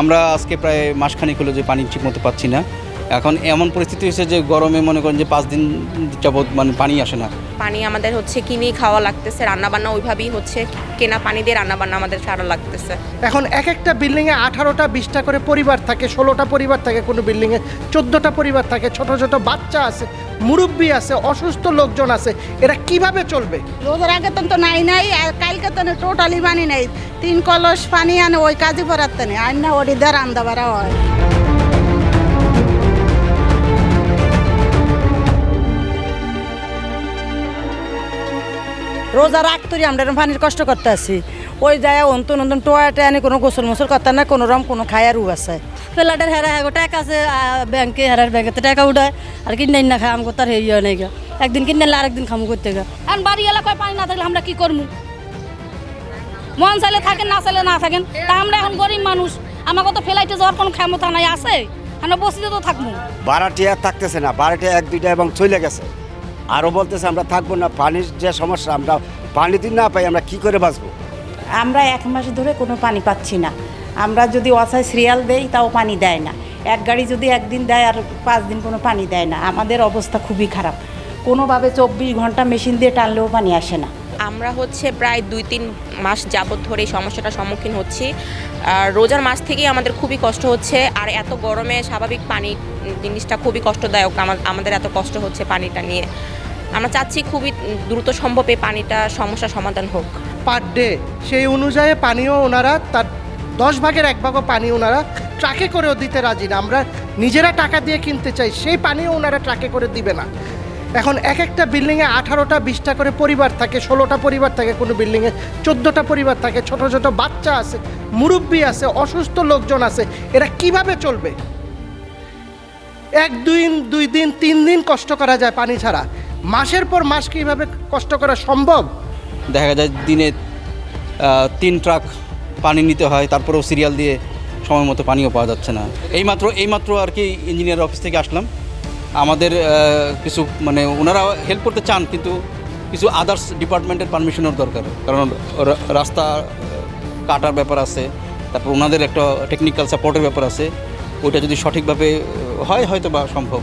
আমরা আজকে প্রায় মাসখানিক হলো যে পানি ঠিকমতো পাচ্ছি না। এখন এমন পরিস্থিতি হয়েছে যে গরমে মনে করেন যে পাঁচ দিন যাবৎ মানে পানি আসে না। পানি আমাদের হচ্ছে কিনেই খাওয়া লাগতেছে রান্নাবান্না ওইভাবেই হচ্ছে কেনা পানি দিয়ে রান্নাবান্না আমাদের সারা লাগতেছে। এখন এক একটা বিল্ডিংয়ে আঠারোটা বিশটা করে পরিবার থাকে ষোলোটা পরিবার থাকে কোনো বিল্ডিংয়ে চোদ্দোটা পরিবার থাকে ছোট ছোট বাচ্চা আছে মুরব্বী আছে অসুস্থ লোকজন আছে এরা কীভাবে চলবে? রোজার আগে তো নাই নাই আর কালকে তো টোটালি পানি নাই। তিন কলস পানি আনে ওই কাজই পড়াতে নেই। আর না ওটি দিয়ে রান্দা বাড়া হয় রোজা রাখতরি আমরা এরম পানির কষ্ট করতে আছি। ওই যায় অন্তন অন্তন টোয়াটে আনি কোনো গোসল মোসল করতে না কোনো রকম কোনো খায়ার উ আছে। ফ্ল্যাটের হেরা হ্যাঁ টাকা আছে ব্যাংকে হেরার ব্যাংকে টাকা উঠায় আর কিনে না খাই আমাকে তার হেয়ে নেই গা। একদিন কিনে আরেকদিন খামু করতে গা। এখন বাড়ি এলাকায় পানি না থাকলে আমরা কি করব মন চাইলে থাকেন না চাইলে না থাকেন। তা আমরা এখন গরিব মানুষ। আমাকে তো ফেলাইতে যাওয়ার কোনো ক্ষমতা নাই আছে? আমরা বসিতে তো থাকব। ভাড়াটিয়া থাকতেছে না ভাড়াটিয়া এক দুইটা এবং চলে গেছে। আরও বলতেছে আমরা থাকব না পানির যে সমস্যা আমরা পানি দিন না পাই আমরা কি করে বাঁচবো? আমরা এক মাস ধরে কোনো পানি পাচ্ছি না। আমরা যদি অসায় সিরিয়াল দেই তাও পানি দেয় না। এক গাড়ি যদি একদিন দেয় আর পাঁচ দিন কোনো পানি দেয় না। আমাদের অবস্থা খুবই খারাপ। কোনোভাবে চব্বিশ ঘণ্টা মেশিন দিয়ে টানলেও পানি আসে না। আমরা হচ্ছে প্রায় দুই তিন মাস যাবত ধরে এই সমস্যাটার সম্মুখীন হচ্ছি। রোজার মাস থেকেই আমাদের খুবই কষ্ট হচ্ছে, আর এত গরমে স্বাভাবিক পানি জিনিসটা খুবই কষ্টদায়ক, আমা- আমাদের এত কষ্ট হচ্ছে পানিটা নিয়ে। আমরা চাচ্ছি খুবই দ্রুত সম্ভব এই পানিটা সমস্যা সমাধান হোক। পার ডে, সেই অনুযায়ী পানিও ওনারা, তার দশ ভাগের এক ভাগও পানি ওনারা ট্রাকে করেও দিতে রাজি না। আমরা নিজেরা টাকা দিয়ে কিনতে চাই, সেই পানিও ওনারা ট্রাকে করে দিবে না। এখন এক একটা বিল্ডিংয়ে আঠারোটা, বিশটা করে পরিবার থাকে, ষোলোটা পরিবার থাকে কোনো বিল্ডিংয়ে, চোদ্দোটা পরিবার থাকে, ছোট ছোট বাচ্চা আছে, মুরব্বী আছে, অসুস্থ লোকজন আছে, এরা কীভাবে চলবে? এক, দুই দুই দিন, তিন দিন কষ্ট করা যায় পানি ছাড়া। মাসের পর মাস কীভাবে কষ্ট করা সম্ভব? দেখা যায় দিনে তিন ট্রাক পানি নিতে হয়, তারপরেও সিরিয়াল দিয়ে সময় মতো পানিও পাওয়া যাচ্ছে না। এইমাত্র এইমাত্র আর কি ইঞ্জিনিয়ার অফিস থেকে আসলাম। আমাদের কিছু মানে ওনারা হেল্প করতে চান কিন্তু কিছু আদার্স ডিপার্টমেন্টের পারমিশনের দরকার। কারণ রাস্তা কাটার ব্যাপার আছে তারপর ওনাদের একটা টেকনিক্যাল সাপোর্টের ব্যাপার আছে। ওইটা যদি সঠিকভাবে হয় হয়তো বা সম্ভব।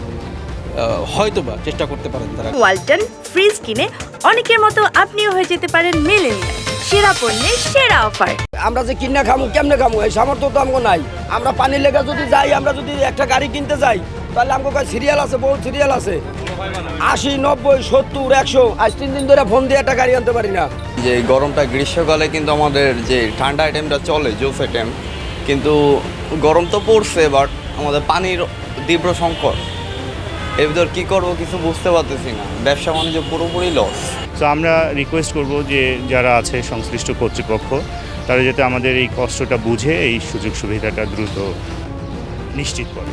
হয়তো বা চেষ্টা করতে পারেন তারা। ওয়ালটন ফ্রিজ কিনে অনেকের মতো আপনিও হয়ে যেতে পারেন মিলেনিয়াল। সেরা পণ্যের সেরা অফার। আমরা যে কিনা খামু কেমনে খামু? এই সামর্থ্য তো আমাকে নাই। আমরা পানির লেগে যদি যাই আমরা যদি একটা গাড়ি কিনতে যাই তাহলে আমাকে সিরিয়াল আছে বহুত সিরিয়াল আছে। আশি নব্বই সত্তর একশো। আজ তিন দিন ধরে ফোন দিয়ে একটা গাড়ি আনতে পারি না। যে গরমটা গ্রীষ্মকালে কিন্তু আমাদের যে ঠান্ডা আইটেমটা চলে জুস আইটেম কিন্তু গরম তো পড়ছে বাট আমাদের পানির তীব্র সংকট। এর ভিতর কী করব কিছু বুঝতে পারতেছি না। ব্যবসা বাণিজ্য পুরোপুরি লস তো আমরা রিকোয়েস্ট করব যে যারা আছে সংশ্লিষ্ট কর্তৃপক্ষ তারা যাতে আমাদের এই কষ্টটা বুঝে এই সুযোগ সুবিধাটা দ্রুত নিশ্চিত করে।